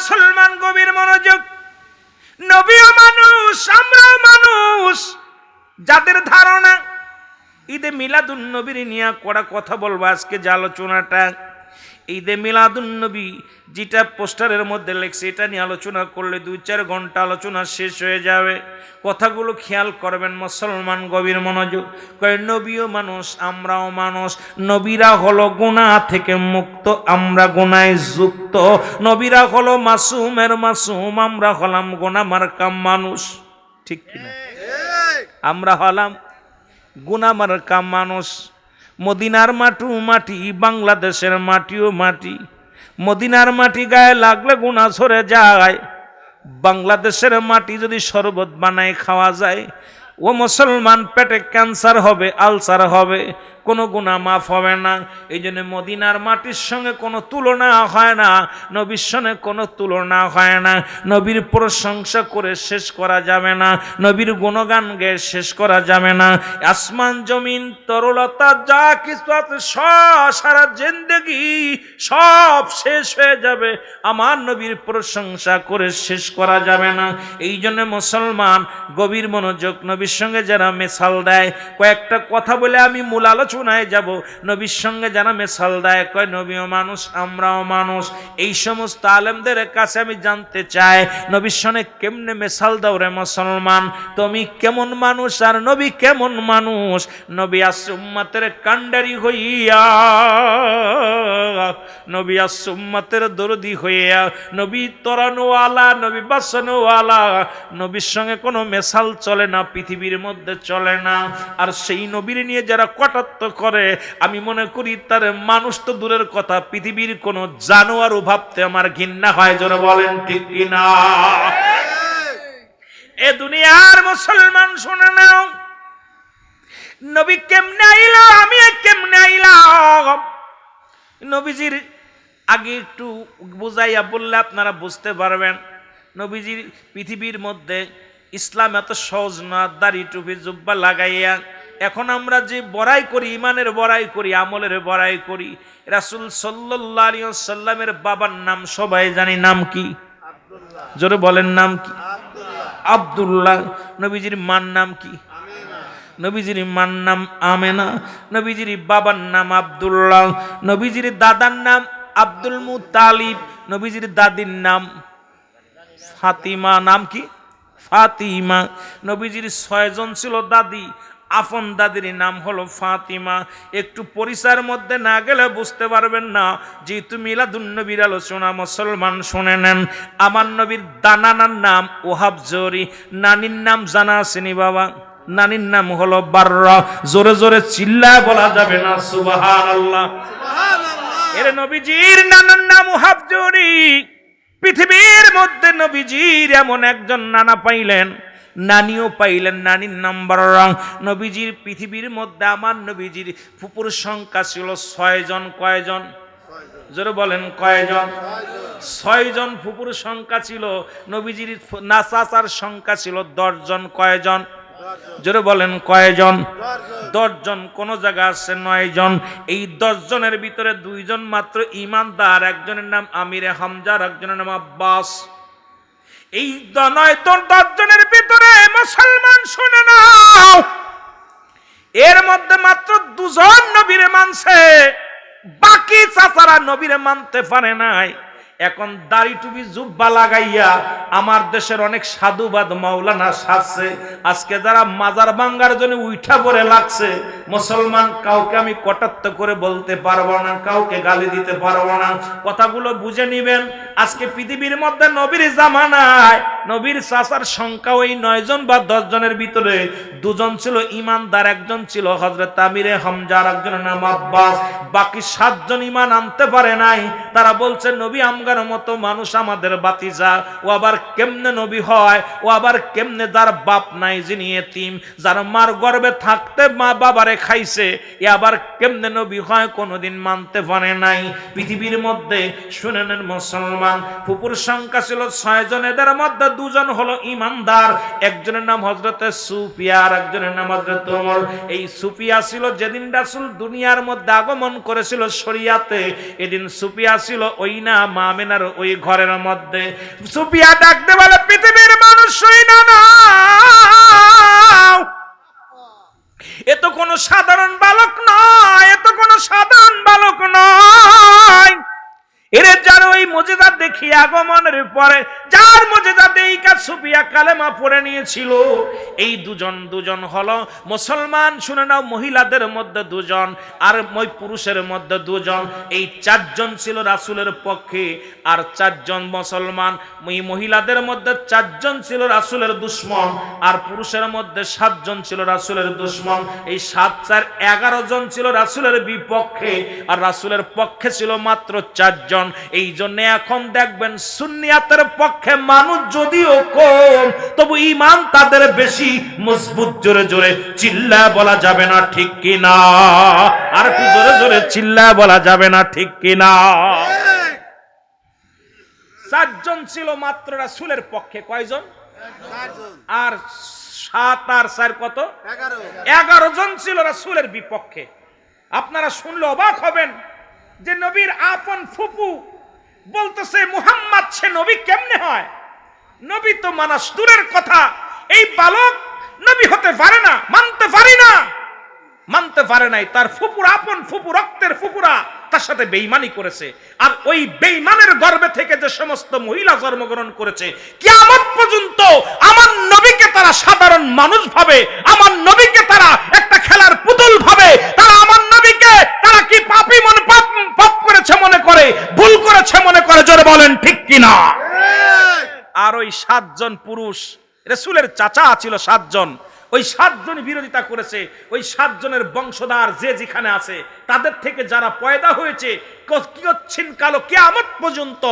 মুসলমান গভীর মনোযোগ। নবীও মানুষ আমরা মানুষ। যাদের ধারণা, ঈদে মিলাদুন নবীর নিয়ে কড়া কথা বলব আজকে যে আলোচনাটা। ঈদে মিলাদুন নবী যেটা পোস্টারের মধ্যে লেখছে এটা নিয়ে আলোচনা করলে দুই চার ঘণ্টা আলোচনা শেষ হয়ে যাবে। কথাগুলো খেয়াল করবেন মুসলমান গভীর মনোযোগ। কয়ে নবীও মানুষ আমরাও মানুষ। নবীরা হলো গুণা থেকে মুক্ত আমরা গুনায় যুক্ত। নবীরা হলো মাসুমের মাসুম আমরা হলাম গোনা মার্কাম মানুষ। ঠিক কিনা? আমরা হলাম গুনামার কাম মানুষ। মদিনার মাটু মাটি, বাংলাদেশের মাটিও মাটি। মদিনার মাটি গায়ে লাগলে গুণা সরে যায়। বাংলাদেশের মাটি যদি শরবত বানায় খাওয়া যায়, ও মুসলমান পেটে ক্যান্সার হবে, আলসার হবে কোনো গুণা মাফ হবে না। এই জন্য মদিনার মাটির সঙ্গে কোনো তুলনা হয় না, নবীর সঙ্গে কোনো তুলনা হয় না। নবীর প্রশংসা করে শেষ করা যাবে না, নবীর গুণগান গেয়ে শেষ করা যাবে না। আসমান, জমিন, তরলতা যা কিছু আছে সব সারা জিন্দগি সব শেষ হয়ে যাবে। আমার নবীর প্রশংসা করে শেষ করা যাবে না। এই জন্য মুসলমান গভীর মনোযোগ নবীর সঙ্গে যারা মেশাল দেয়, কয়েকটা কথা বলে আমি মূল আলোচনায় যাব। নবীর সঙ্গে যারা দেয় কয়, নবীও মানুষ, আমরাও মানুষ। এই সমস্ত আলেমদের কাছে আমি জানতে চাই, নবীর সঙ্গে কেমনে মেশাল দাও রে মুসলমান? তুমি কেমন মানুষ আর নবী কেমন মানুষ? নবী আসছে উম্মাতের কান্ডারি হইয়া, নবী আসছে উম্মাতের দরদি হইয়া, নবী তরানোওয়ালা নবী বাসানোওয়ালা নবীর সঙ্গে কোনো মেশাল চলে না, পৃথিবীর মধ্যে চলে না। আর সেই নবীর নিয়ে যারা কটাত্ত করে। আমি মনে করি তার মানুষ তো দূরের কথা, পৃথিবীর কোনো জানোয়ারও ভাবতে আমার ঘৃণা হয় যেন বলেন ঠিক কিনা? এ দুনিয়ার মুসলমান, শুনে নাও। নবী কেমনে আইল? আমি কেমনে আইলাম? নবীজির আগে একটু বুঝাইয়া বললে আপনারা বুঝতে পারবেন। নবীজির পৃথিবীর মধ্যে ইসলাম এত সহজ না, দাড়ি টুপি জুব্বা লাগাইয়া এখন আমরা যে বড়াই করি ইমানের বড়াই করি আমলের বড়াই করি রাসুল সাল্লাহ সাল্লামের বাবার নাম সবাই জানি নাম কি? জোরে বলেন নাম কি? আব্দুল্লাহ। নবীজির মার নাম কি? নবীজির মার নাম আমেনা। নবীজির বাবার নাম আব্দুল্লাহ। নবীজির দাদার নাম আব্দুল মুতালিব। নবীজির দাদির নাম ফাতিমা। নাম কি? ফাতিমা। নবীজির ছয়জন ছিল দাদি। আফন দাদির নাম হলো ফাতিমা। একটু পরিচয়ের মধ্যে না গেলে বুঝতে পারবেন না। যেহেতু মিলাদুন্নবীর আলোচনা মুসলমান শুনে নেন। আমার নবীর দানানার নাম ওহাব জরি। নানির নাম জানা আসেনি বাবা। নানির নাম হলো বাররা। জোরে জোরে চিল্লা বলা যাবে না সুবাহান আল্লাহ এর নবীজির নানার নাম ওহাব জরি। পৃথিবীর মধ্যে নবীজির এমন একজন নানা পাইলেন। নানিও পাইলেন নানির নাম্বার রং নবীজির পৃথিবীর মধ্যে আমার নবীজির ফুপুর সংখ্যা ছিল ছয়জন, কয়জন? জোরে বলেন, কয়জন? ছয়জন ফুপুর সংখ্যা ছিল, নবীজির নাসাচার সংখ্যা ছিল দশজন, কয়জন? জোরে বলেন, কয়জন? দশজন, কোন জায়গা আছে নয় জন এই দশ জনের ভিতরে দুইজন মাত্র ইমানদার, একজনের নাম আমিরে হামজার একজনের নাম আব্বাস। এই নয় দশজনের মুসলমান শুনে নাও। এর মধ্যে মাত্র দুজন নবীরে মানছে, বাকি চাচারা নবীরে মানতে পারে নাই। এখন দাড়ি টুপি জুব্বা লাগাইয়া আমার দেশের অনেক সাধুবাদ মাওলানা সাজছে। আজকে যারা মাজার বাঙ্গার জন্য উইঠা পড়ে লাগছে, মুসলমান কাউকে আমি কটাত্ত করে বলতে পারব না, কাউকে গালি দিতে পারব না। কথাগুলো বুঝে নিবেন, আজকে পৃথিবীর মধ্যে নবীর জামানায় নবীর চাচার সংখ্যা ওই নয় জন বা দশ জনের ভিতরে দুজন ছিল ইমানদার, একজন ছিল হজরত আমিরে হামজার একজনের নাম আব্বাস। বাকি সাতজন ইমান আনতে পারে নাই। তারা বলছে, নবী আমগার মতো মানুষ আমাদের বাতিজা। ও আবার কেমনে নবী হয়? ও আবার কেমনে যার বাপ নাই যিনি এতিম? যার মার গর্বে থাকতে মা বাবারে খাইছে, এ আবার কেমনে নবী হয় কোনোদিন মানতে পারে নাই। পৃথিবীর মধ্যে শুনে নেন মুসলমান, ফুপুর সংখ্যা ছিল ছয় জন, এদের মধ্যে দুজন হলো ইমানদার। একজনের নাম হজরতে সুফিয়া, আর একজনের নাম হজরত এই সুফিয়া ছিল যেদিন রাসূল দুনিয়ার মধ্যে আগমন করেছিল শরিয়াতে, এদিন সুফিয়া ছিল ওই না মামিনার ওই ঘরের মধ্যে। সুফিয়া ডাকতে বলে, পৃথিবীর মানুষ না এ তো কোনো সাধারণ বালক নয়, এ তো কোনো সাধারণ বালক নয়। এরে যার ওই মজেদা দেখি আগমনের পরে, যার মজেদা দেইকা সুফিয়া কালেমা পড়ে নিয়েছিল। এই দুজন দুজন হলো মুসলমান, শুনে নাও, মহিলাদের মধ্যে দুজন আর ওই পুরুষের মধ্যে দুজন। এই চারজন ছিল রাসূলের পক্ষে আর চারজন মুসলমান। এই মহিলাদের মধ্যে চারজন ছিল রাসূলের দুশ্মন আর পুরুষের মধ্যে সাতজন ছিল রাসুলের দুশ্মন। এই সাত, চার, এগারো জন ছিল রাসুলের বিপক্ষে আর রাসুলের পক্ষে ছিল মাত্র চারজন। এই জন্য এখন দেখবেন সুন্নিয়াতের পক্ষে মানুষ যদিও কম, তবু ইমান তাদের বেশি। মজবুত জোরে জোরে চিল্লা বলা যাবে না ঠিক কিনা? আর একটু জোরে জোরে চিল্লা বলা যাবে না ঠিক কিনা? চারজন ছিল মাত্র রাসূলের পক্ষে কয়জন? আর সাত আর চার কত? এগারো। জন ছিল রাসূলের বিপক্ষে। আপনারা শুনলে অবাক হবেন যে নবীর আপন ফুপু বলতেছে মুহাম্মদ সে নবী কেমনে হয়? নবী তো মানাস দূরের কথা। মানতে পারি না। মানতে পারে নাই তার ফুপুর আপন ফুপু রক্তের ফুপুরা তার সাথে বেইমানি করেছে। আর ওই বেইমানের গর্ভে থেকে যে সমস্ত মহিলা জন্মগ্রহণ করেছে কিয়ামত পর্যন্ত আমার নবীকে তারা সাধারণ মানুষ ভাবে আমার নবীকে তারা একটা খেলার পুতুল ভাবে তারা আমার নবীকে তারা কি পাপি মনে পাপ পাপ করেছে মনে করে ভুল করেছে মনে করে জোরে বলেন ঠিক কিনা? আর ওই সাতজন পুরুষ রসুলের চাচা ছিল সাতজন ওই সাতজন বিরোধিতা করেছে, ওই সাতজনের বংশধার যে যেখানে আছে, তাদের থেকে যারা পয়দা হয়েছে কিয়চ্ছিন কালো কেয়ামত পর্যন্ত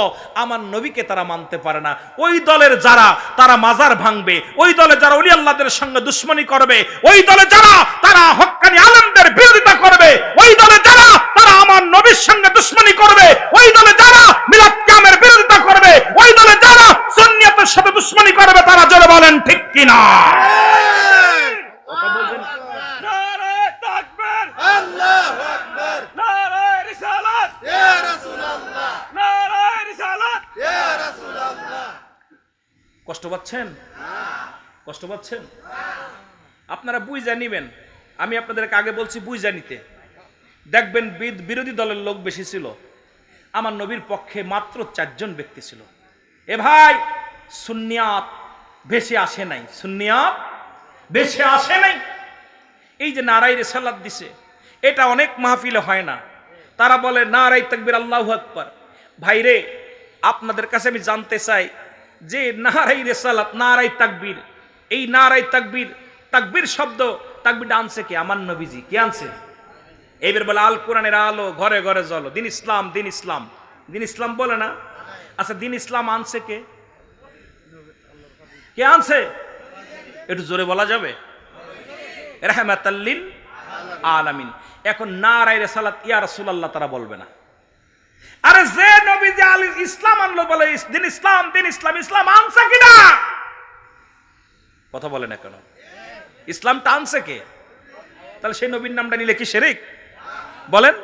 আমার নবীকে তারা মানতে পারে না। ওই দলের যারা, তারা মাজার ভাঙবে, ওই দলে যারা অলি আল্লাহদের সঙ্গে দুশ্মনী করবে, ওই দলে যারা, তারা হক্কানি আলমদের বিরোধিতা করবে, ওই দলে যারা, তারা আমার নবীর সঙ্গে দুশ্মনী করবে, ওই দলে যারা মিলাদ কামের বিরোধিতা করবে, ওই দলে যারা সুন্নিয়তের সাথে দুশ্মনী করবে, তারা জোরে বলেন ঠিক কিনা কথা বলছেন নারায়ে তাকবীর আল্লাহু আকবার নারায়ে রিসালাত ইয়া রাসূলুল্লাহ নারায়ে রিসালাত ইয়া রাসূলুল্লাহ কষ্ট পাচ্ছেন? কষ্ট পাচ্ছেন? আপনারা বুঝা নিবেন। আমি আপনাদেরকে আগে বলছি বুঝা নিতে। দেখবেন বিরোধী দলের লোক বেশি ছিল। আমার নবীর পক্ষে মাত্র চারজন ব্যক্তি ছিল। এ ভাই সুনিয়াত বেশি আসে নাই। সুন্নিয়াত বেশি আসে নাই। এই যে নারাই রেসাল্লাত দিছে, এটা অনেক মাহফিলে হয় না। তারা বলে নারাই তাকবির, আল্লাহ আকবর। ভাইরে, আপনাদের কাছে আমি জানতে চাই যে নারাই রেসালাত, নারাই তাকবীর। এই নারাই তাকবীর তাকবীর শব্দ, তাকবীরটা আনছে কে? আমার নবীজি। কে আনছে? এইবার বলে, আল কোরআনের আলো ঘরে ঘরে জলো দিন ইসলাম দিন ইসলাম। দিন ইসলাম বলে না। আচ্ছা দিন ইসলাম আনছে কে? কে আনছে? একটু জোরে বলা যাবে? রাহমাতাল্লিল আলামিন। এখন নারাই রেসালাত, ইয়া রাসূলুল্লাহ, তারা বলবে না। আরে যে নবী যে আল ইসলাম আনলো বলে দিন ইসলাম দিন ইসলাম ইসলাম আনছে কিনা? কথা বলে না কেন? ইসলামটা আনছে কে? তাহলে সেই নবীর নামটা নিলে কি শেরিক? বলেন।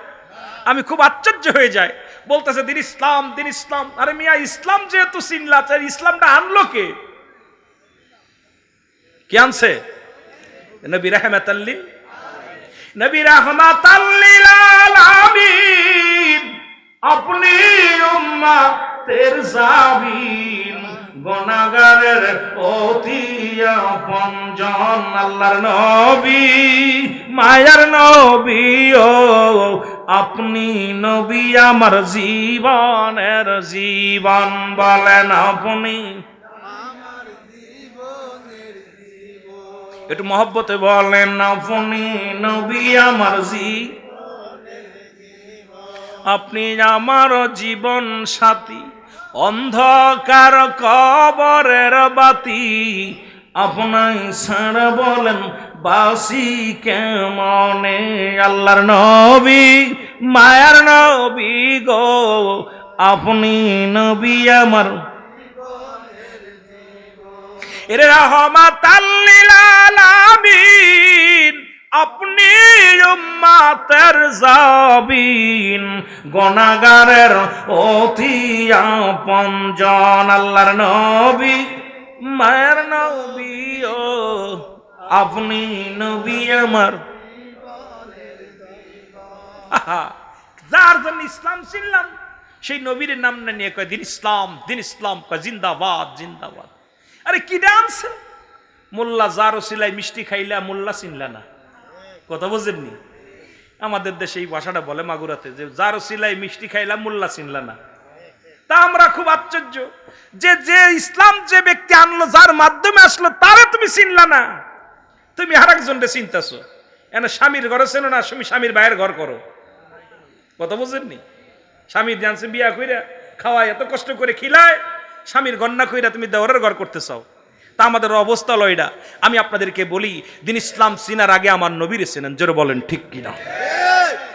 আমি খুব আশ্চর্য হয়ে যায় বলতেছে, দিন ইসলাম দিন ইসলাম। আরে মিয়া, ইসলাম যেহেতু চিনলা ইসলামটা আনলো কে? কে আনছে? নবী রাহমাতাল্লিল নবী রাহমাতাল্লিল আলামিন। আপনি উম্মতের জাবিন গুনাহগারের অতি আপনজন আল্লাহর নবী মায়ার নবী ও আপনি নবী আমার জীবনের জীবন বলেন আপনি। একটু মহব্বতে বলেন আপনি নবী আমার জি আপনি আমার জীবন সাথী, অন্ধকার কবরের বাতি। আপনাই ছাড়া বলেন, বাসি কেমনে আল্লাহর নবী, মায়ার নবী গো। আপনি নবী আমার। এরে রহমাতাল্লিল আলামিন আপনি উম্মাতের জাবিন গনাগারের অতি আপন জন, আল্লাহর নবী, মায়ের নবী ও আপনি নবী আমার। যার জন্য ইসলাম চিনলাম, সেই নবীর নাম না নিয়ে কয়, দিন ইসলাম দিন ইসলাম কয়, জিন্দাবাদ জিন্দাবাদ আরে কি ডান্স? মোল্লা যার সিলাই মিষ্টি খাইলা, মোল্লা চিনলা না। কথা বোঝেননি? আমাদের দেশে এই ভাষাটা বলে মাগুরাতে যে, যার সিলাই মিষ্টি খাইলা মোল্লা চিনলা না। তা আমরা খুব আশ্চর্য যে যে ইসলাম যে ব্যক্তি আনলো, যার মাধ্যমে আসলো, তারে তুমি চিনলা না। তুমি আর একজনকে চিনতেছো। এনে স্বামীর ঘরে ছিল না, তুমি স্বামীর বাইরের ঘর করো। কথা বোঝেননি? স্বামীর জানছে বিয়া কইরা, খাওয়ায় এত কষ্ট করে খিলায়, স্বামীর গন্না কইরা তুমি দেওয়ারের ঘর করতে চাও। তা আমাদের অবস্থা লয়ডা আমি আপনাদেরকে বলি দিন ইসলাম সিনার আগে আমার নবীর চেনেন জোরে বলেন ঠিক কিনা?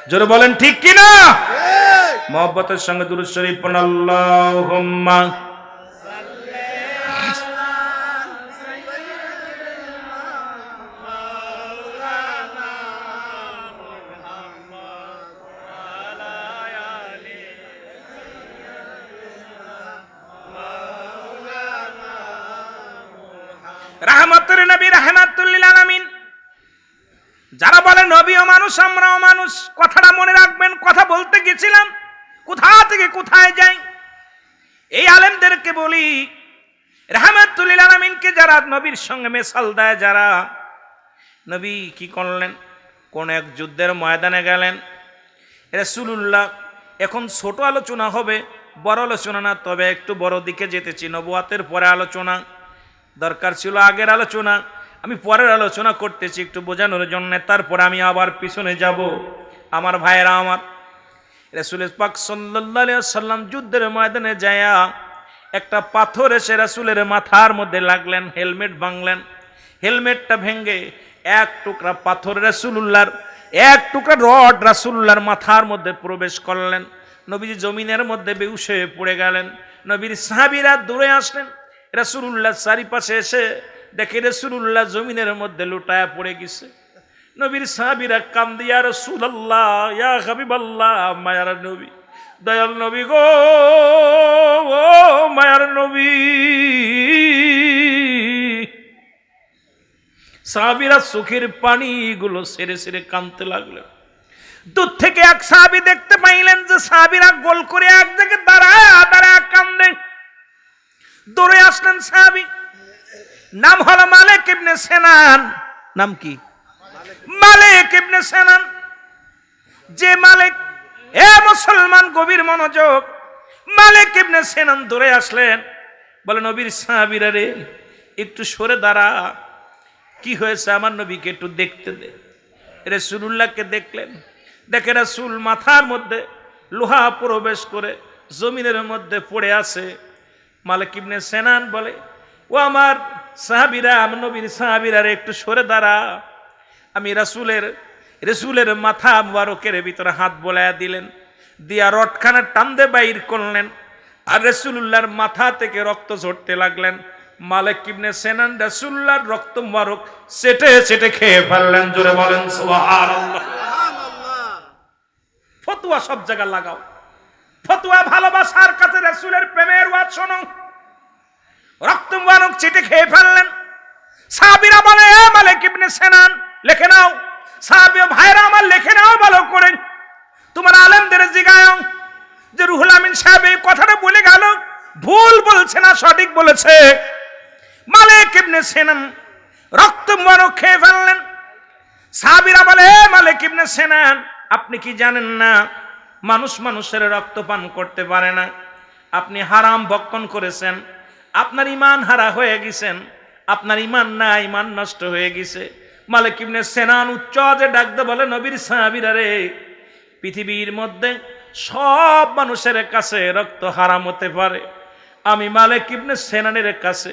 জোরে বলেন ঠিক কিনা? মহব্বতের সঙ্গে দুরুদ শরীফ আল্লাহুম্মা। বলে নবীও মানুষ, আমরাও মানুষ। কথাটা মনে রাখবেন, কথা বলতে গেছিলাম। কোথা থেকে কোথায় যাই? এই আলেমদেরকে বলি, রাহমাতুল্লিল আলামিনকে যারা নবীর সঙ্গে মেশাল দেয়, যারা নবী কি করলেন? কোন এক যুদ্ধের ময়দানে গেলেন। রাসূলুল্লাহ, এখন ছোট আলোচনা হবে, বড় আলোচনা না, তবে একটু বড় দিকে যেতেছি। নবুয়াতের পরে আলোচনা দরকার ছিল, আগের আলোচনা। আমি পরের আলোচনা করতেছি, একটু বোঝানোর জন্য। তারপরে আমি আবার পিছনে যাব। আমার ভাইয়েরা, আমার রাসুল পাক সাল্লাহ সাল্লাম যুদ্ধের ময়দানে যায়া একটা পাথর এসে রাসুলের মাথার মধ্যে লাগলেন, হেলমেট ভাঙলেন। হেলমেটটা ভেঙে এক টুকরা পাথর রাসুলুল্লাহর, এক টুকরা রড রাসুলুল্লাহর মাথার মধ্যে প্রবেশ করলেন। নবীজি জমিনের মধ্যে বেউস পড়ে গেলেন। নবীর সাহাবিরা দূরে আসলেন। রাসুলুল্লাহ চারিপাশে এসে দেখে রাসুলুল্লাহ জমিনের মধ্যে লুটায়া পড়ে গেছে। নবীর সাহাবিরা কান্দিয়া রসুল্লাহ ইয়া হাবিবাল্লাহ, মায়ার নবী, দয়াল নবী গো মায়ার নবী। সাহাবিরা চোখের পানিগুলো সেরে সেরে কানতে লাগলেন দূর থেকে এক সাহাবি দেখতে পাইলেন যে সাহাবিরা গোল করে এক জায়গায় দাঁড়ায় দাঁড়ায় কান্দে। দৌড়ে আসলেন সাহাবি। নাম হলো মালিক ইবনে সেনান। নাম কি? মালিক ইবনে সেনান। যে মালিক, এ মুসলমান গভীর মনোযোগ। মালিক ইবনে সেনান দৌড়ে আসলেন, বলে, নবীর সাহাবিরা রে, একটু সরে দাঁড়া। কি হয়েছে আমার নবীকে একটু দেখতে দে। রসুল্লাহকে দেখলেন। দেখে রাসুল মাথার মধ্যে লোহা প্রবেশ করে জমিনের মধ্যে পড়ে আছে। মালিক ইবনে সেনান বলে, ও আমার সাহাবিরা নবীর সাহাবিরা একটু সরে দাঁড়া। আমি রাসুলের, রসুলের মাথা মুবারকের ভিতরে হাত বোলায়া দিলেন। দিয়া রটখানা টান্দে বাইর করলেন। আর রসুল্লাহর মাথা থেকে রক্ত ঝরতে লাগলেন। মালিক ইবনে সেনান রসুল্লাহর রক্ত মুবারক সেটে সেটে খেয়ে ফেললেন। জোরে বলেন ফতুয়া সব জায়গায় লাগাও। ফতুয়া ভালোবাসার কাছে রসুলের প্রেমের ওয়াজ শোনো। রক্ত মুবারক চেটে খেয়ে ফেললেন। সাহাবিরা বলে, এ মালিক ইবনে সেনান, লেখে নাও। সাহাবি ভাইরা আমার লেখে নাও ভালো করে। তোমার আলেমদের জিগায়, যে রুহুল আমিন সাহেব এই কথাটা বলে গেল, ভুল বলছে না, সঠিক বলেছে। মালিক ইবনে সেনান রক্ত মুবারক খেয়ে ফেললেন। সাহাবিরা বলে, "এ মালিক ইবনে সেনান, আপনি কি জানেন না, মানুষ মানুষের রক্ত পান করতে পারে না। আপনি হারাম ভক্ষণ করেছেন আপনার ইমান হারা হয়ে গেছেন আপনার ইমান না ইমান নষ্ট হয়ে গেছে। মালিক ইবনে সেনান উচ্চ যে ডাকতে বলে নবীর সাহাবিরা রে পৃথিবীর মধ্যে সব মানুষের কাছে রক্ত হারাম হতে পারে। আমি মালিক ইবনে সেনানের কাছে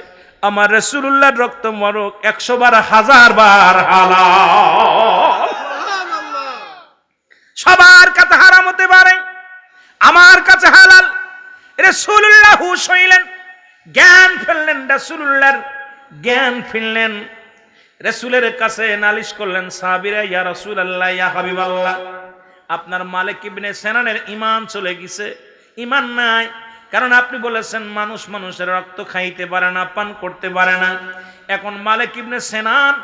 আমার রসুল্লাহর রক্ত মরক একশো বার হাজার বার হালাল। সবার কাছে হারাম হতে পারে আমার কাছে হালাল। রসুল্লাহ হুশ হইলেন জ্ঞান ফেললেন রসুল্লাহর জ্ঞান ফেললেন। রসুলের কাছে নালিশ করলেন সাবিরা ইয়া রসুল আল্লাহ ইয়া হাবিব আল্লাহ আপনার মালিক ইবনে সেনানের ইমান চলে গেছে। ইমান নাই, কারণ আপনি বলেছেন মানুষ মানুষের রক্ত খাইতে পারে না, পান করতে পারে না। এখন মালিক ইবনে সেনান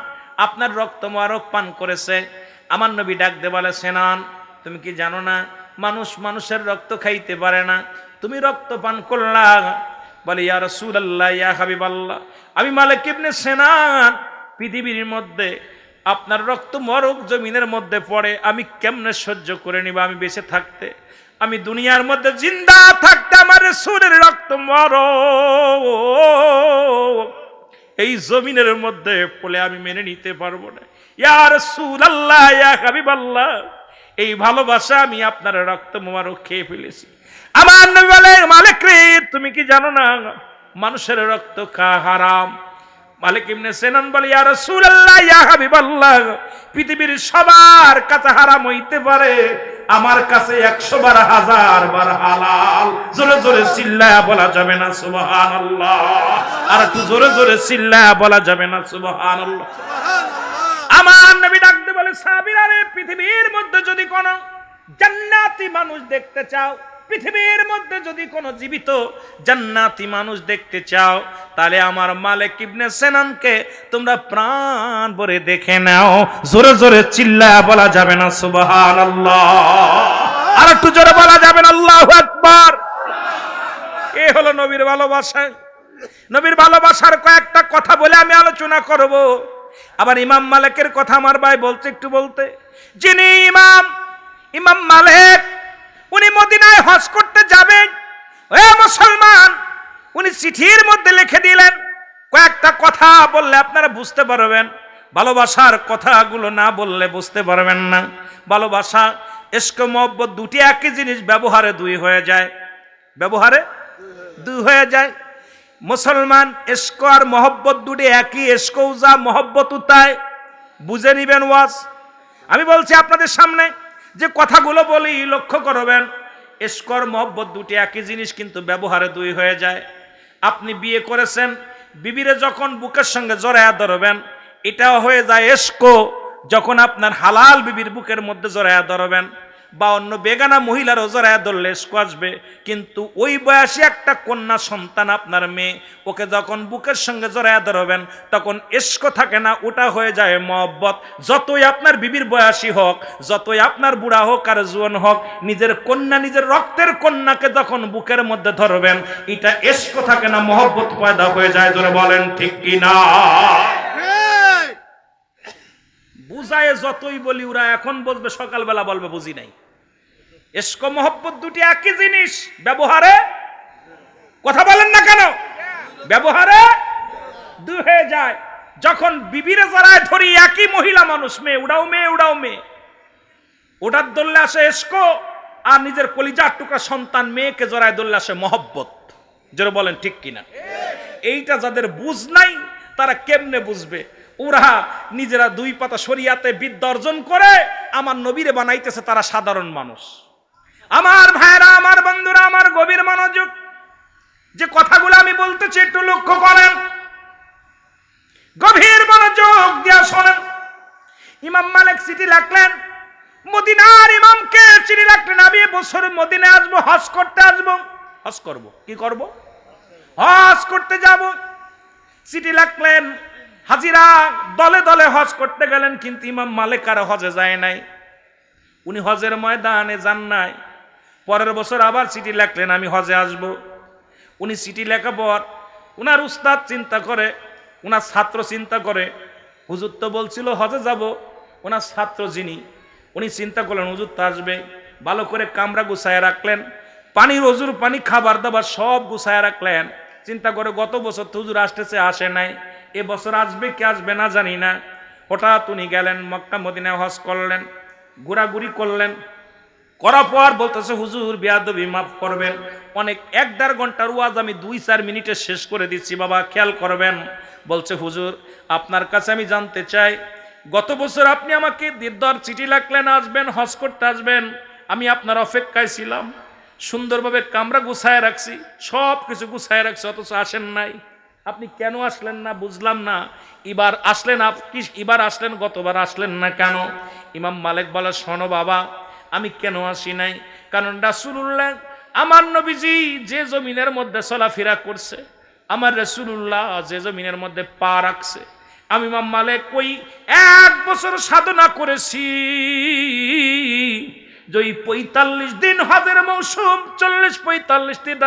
আপনার রক্ত মোবারক পান করেছে। আমার নবী ডাক দে বলে, সেনান, তুমি কি জানো না? মানুষ মানুষের রক্ত খাইতে পারে না। তুমি রক্ত পান করলা বলে, ইয়া রসুল আল্লাহ ইয়া হাবিব আল্লাহ আমি মালিক ইবনে সেনান। পৃথিবীর মধ্যে আপনার রক্ত মরক, জমিনের মধ্যে পড়ে, আমি কেমনে সহ্য করে নিব? আমি বেঁচে থাকতে, আমি দুনিয়ার মধ্যে জিন্দা থাকতে আমার সুরের রক্ত মর এই জমিনের মধ্যে পড়লে আমি মেনে নিতে পারব না। ইয়ার সুল আল্লাহ ইয়া হাবিব আল্লাহ এই ভালোবাসা আমি আপনার রক্ত মোবারক খেয়ে ফেলেছি। আমার নবী বলে মালিক রে, তুমি কি জানো না, মানুষের রক্ত খা হারাম? মালিক ইবনে সেনান বলে, ইয়া রাসূলুল্লাহ, ইয়া হাবিবাল্লাহ, পৃথিবীর সবার কাছে হারাম হইতে পারে, আমার কাছে একশো বার, হাজার বার হালাল। জোরে জোরে চিল্লায়া বলা যাবে না, সুবহানাল্লাহ। আর একটু জোরে জোরে চিল্লায়া বলা যাবে না, সুবহানাল্লাহ। আমার নবী ডাকতে বলে সাবিরা রে, পৃথিবীর মধ্যে যদি কোন জান্নাতি মানুষ দেখতে চাও পৃথিবীর মধ্যে যদি কোনো জীবিত জান্নাতি মানুষ দেখতে চাও, তাহলে আমার মালিক ইবনে সেনানকে তোমরা প্রাণ ভরে দেখে নাও। জোরে জোরে চিল্লা বলা যাবে না, সুবহানাল্লাহ। আর একটু জোরে বলা যাবে না, আল্লাহু আকবার। এ হলো নবীর ভালোবাসা। নবীর ভালোবাসার কয়েকটা কথা বলে আমি আলোচনা করব। আবার ইমাম মালিকের কথা আমার ভাই বলছে, একটু বলতে। যিনি ইমাম ইমাম মালিক উনি মদিনায় হজ করতে যাবেন। এ মুসলমান, উনি চিঠির মধ্যে লিখে দিলেন। কয়েকটা কথা বললে আপনারা বুঝতে পারবেন। ভালোবাসার কথাগুলো না বললে বুঝতে পারবেন না। ভালোবাসা এস্ক মহব্বত দুটি একই জিনিস, ব্যবহারে দুই হয়ে যায়। ব্যবহারে দুই হয়ে যায়। মুসলমান এস্ক আর মহব্বত দুটি একই এস্কও যা মহব্বত তাই। বুঝে নিবেন ওয়াজ। আমি বলছি আপনাদের সামনে যে কথাগুলো বলি, লক্ষ্য করবেন, এস্কর মহব্বত দুটি একই জিনিস কিন্তু ব্যবহারে দুই হয়ে যায়। আপনি বিয়ে করেছেন, বিবিরে যখন বুকের সঙ্গে জড়ায়া ধরবেন, এটাও হয়ে যায় এস্কো যখন আপনার হালাল বিবির বুকের মধ্যে জড়ায়া ধরবেন। বা অন্য বেগানা মহিলারও জড়ায়া ধরলে আসবে। কিন্তু ওই বয়সী একটা কন্যা সন্তান আপনার মেয়ে ওকে যখন বুকের সঙ্গে জড়ায়া ধরবেন তখন এসকো থাকে না ওটা হয়ে যায় মহব্বত। যতই আপনার বিবির বয়সী হোক যতই আপনার বুড়া হোক আর জুয়ান হোক নিজের কন্যা নিজের রক্তের কন্যাকে যখন বুকের মধ্যে ধরবেন এটা এসকো থাকে না মহব্বত পয়দা হয়ে যায় ধরে বলেন ঠিক কি না? বুঝায় যতই বলি ওরা এখন বলবে সকালবেলা বলবে বুঝি নাই। এসকো মহব্বত দুটি একই জিনিস। ব্যবহারে কথা বলেন না কেন? ব্যবহারে দু হয়ে যায়। যখন বিবিরে জড়ায় ধরি একই মহিলা মানুষ, মেয়ে, উড়াও মেয়ে উড়াও মেয়ে। ওটার দোল্লে আসে এসকো আর নিজের কলিজার টুকা সন্তান মেয়েকে জড়ায় দোল্লে আসে মহব্বত। যেন বলেন ঠিক কিনা? এইটা যাদের বুঝ নাই, তারা কেমনে বুঝবে? ওরা নিজেরা দুই পাতা শরিয়াতে বিদ্যা অর্জন করে, আমার নবীরে বানাইতেছে তারা সাধারণ মানুষ। আমার ভাইরা, আমার বন্ধুরা, আমার গভীর মনোযোগ, যে কথাগুলো আমি বলতেছি একটু লক্ষ্য করেন। গভীর মনোযোগ দিয়া শোনেন। ইমাম মালিক চিঠি রাখলেন মদিনার ইমামকে চিঠি রাখলেন আমি বছর মদিনায় আসব, হজ করতে আসব। হজ করব, কি করব? হজ করতে যাব। চিঠি লাগলেন হাজিরা দলে দলে হজ করতে গেলেন, কিন্তু ইমাম মালিক আর হজে যায় নাই। উনি হজের ময়দানে যান নাই। পরের বছর আবার চিঠি লেখলেন, আমি হজে আসব। উনি চিঠি লেখা পর উনার উস্তাদ চিন্তা করে, উনার ছাত্র চিন্তা করে, হুজুর তো বলছিল হজে যাব ওনার ছাত্র যিনি, উনি চিন্তা করলেন, হুজুর তো আসবে ভালো করে কামরা গুছায় রাখলেন, পানির রজুর পানি, খাবার দাবার সব গুছায় রাখলেন। চিন্তা করে গত বছর তো হুজুর আসতেছে, আসে নাই। এ বছর আসবে কি আসবে না জানি না। হঠাৎ উনি গেলেন, মক্কা মদিনায় হজ করলেন, ঘোরাঘুরি করলেন। করার পর বলতেছে, হুজুর, বিয়াদবি মাফ করবেন। অনেক এক দেড় ঘণ্টার ওয়াজ আমি দুই চার মিনিটে শেষ করে দিচ্ছি, বাবা, খেয়াল করবেন। বলছে, হুজুর, আপনার কাছে আমি জানতে চাই, গত বছর আপনি আমাকে দিরদার চিঠি লাগলেন আসবেন, হজ করতে আসবেন। আমি আপনার অপেক্ষায় ছিলাম। সুন্দরভাবে কামরা গুছায় রাখছি, সব কিছু গুছায় রাখছি, অথচ আসেন নাই। আপনি কেন আসলেন না বুঝলাম না। এবার আসলেন আপনি এবার আসলেন, গতবার আসলেন না কেন? ইমাম মালিক বলে, শোনো বাবা আমি কেন আসি নাই? কারণ রাসুল্লাহ আমার নবীজি যে জমিনের মধ্যে চলাফেরা করছে, আমার রসুল্লাহ যে জমিনের মধ্যে পা রাখছে, আমি মাম্মালে কই এক বছর সাধনা করেছি। যে পঁয়তাল্লিশ দিন হজের মৌসুম, চল্লিশ পঁয়তাল্লিশ দিন